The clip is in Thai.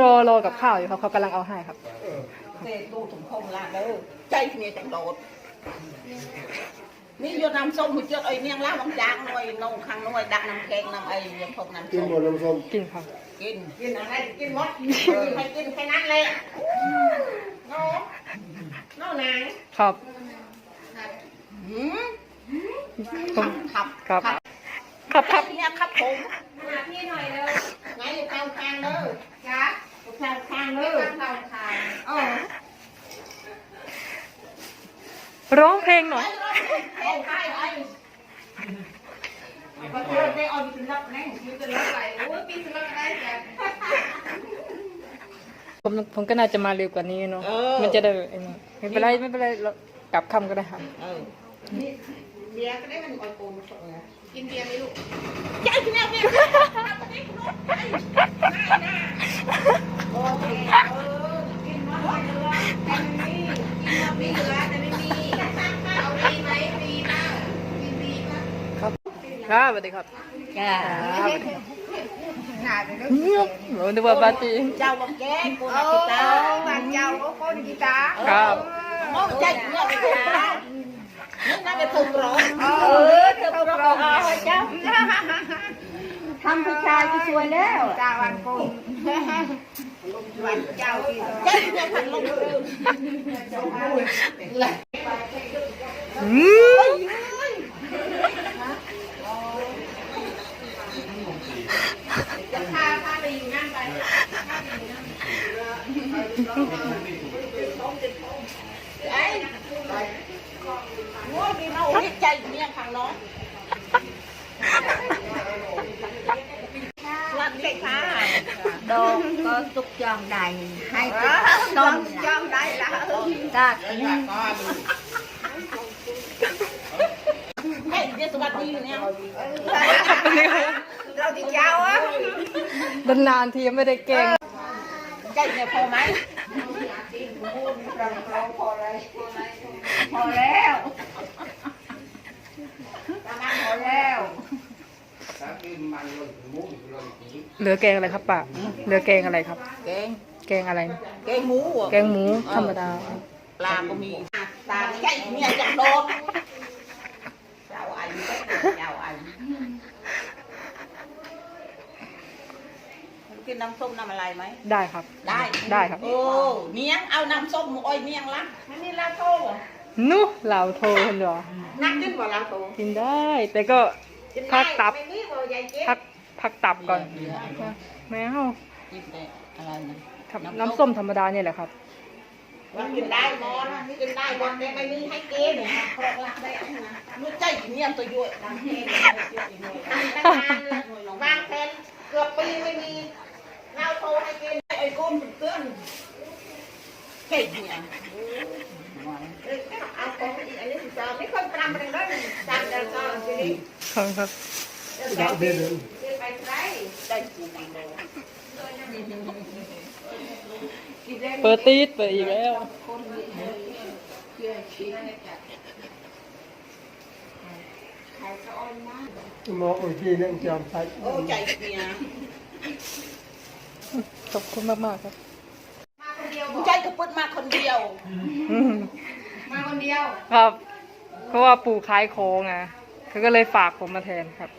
รอรอกับข้าวอยู่ครับเขากำลังเอาให้ครับเตะตูถุงคงลาเด้อใจเนี่ยจังโดดนี่โยนน้ำส้มหุ่นเจ้าไอ้เนียงล่าบางจางหน่อยนงข้างหน่อยดักน้ำแกงน้ำไอ้ยังพกน้ำกินส้มหมดน้ำส้มกินครับกินกินอะไรกินหมดใครกินแค่นั้นเลยโน้โน่นางครับหืมผมขับครับ ขับครับครับเนี่ยขับผมหาพี่หน่อยเร็วไงอยู่ข้างข้างเด้อจ้าอยู่ข้างข้างเด้เรื่อองเราทานเออร้องเพลงหน่อยไอ้ไอ้ไอ้ก็เจอได้เอาไปรับแน่มีแต่ละไหลโอ้ยปีสลักได้จ้ะผมผมก็น่าจะมาเร็วกว่านี้เนาะมันจะได้ไอ้นี่ไม่เป็นไรไม่เป็นไรเรากลับค่ำก็ได้ครับเออนี่เบียร์ก็ได้มันอ่อยปูนสดเลย กินเบียร์ไหมลูกใช่ที่นี่เบียร์โอเคเออกินมาเลยแต่มันนี่กินมามีเหลือแต่ไม่มีเอาดีไหมดีมากกินดีมากครับครับสวัสดีครับจ้าหนาไปเลยเงียบผมนึกว่าปาร์ตี้เจ้าบอกแกกูโอ้นักกีตาร์บ้านเจ้าก็คนกีตาร์ครับมองใจเนี่ยไปถูกร้องนี่น่าจะถูกร้อง เออเธอปรอง เจ้า ทำผู้ชายที่สวยแล้วจ้าวันกุมวันเจ้าที่เจ้าเนี่ยพันลงลืมอืมจะพาพาไปอยู่นั่นไปไอ้งัวมีเราให้ใจเนี่ยข้างน้อง รักใช่ค่ะดอกก็ตุกจองใดให้ต้องจองได้ละจ้าเฮ้ยเดี๋ยวสวัสดีเนี่ยเราที่เจ้าอะนานๆทีไม่ได้เก่งใจเนี่ยพอไหมพอแล้วประมาณพอแล้ว เหลือแกงอะไรครับป้าเหลือแกงอะไรครับ แกง แกงอะไร แกงหมูเหรอแกงหมูธรรมดา ปลาก็มีตาใจเนี่ยจังโดนเจ้าอันเจ้าอันกินน้ำส้มน้ำอะไรไหม ได้ครับ ได้ได้ครับ โอ้เนียงเอาน้ำส้มอ้อยเนียงละมันนี่ลาโต้เหรอ นุเราโทรคนเดียวนักขึ้นกว่าลาโต้กินได้ แต่ก็ พักตับ ไม่นี่บ่ยายเจ๊พักพักตับก่อน แมวกินได้อะไรนะครับน้ำส้มธรรมดาเนี่ยแหละครับ มันกินได้มอนกินได้หมดแต่ไม่มีให้กินครบละได้นะรู้ใจเนี่ยตัวยุ่ยดังเทนตั้งนานแล้ววางแผนเกือบปีไม่มีเราโทรให้กินไอ้ก้มเตือนเก่งเนี่ยเอาของอีกอันนี้สิจอไม่ค่อยปรำอะไรเลยจำแล้วก็จะได้ ครับครับดักเด่นเลยไปไกลได้กินโดเปิดตีดเปิดอีกแล้วมองอีกทีนึงจอมไปโอ้ใจเนี่ยขอบคุณมากๆครับ มาคนเดียวบอกใจก็พูดมาคนเดียวอืมมาคนเดียว ครับ เพราะว่าปู่ขายของไง เขาก็เลยฝากผมมาแทนครับ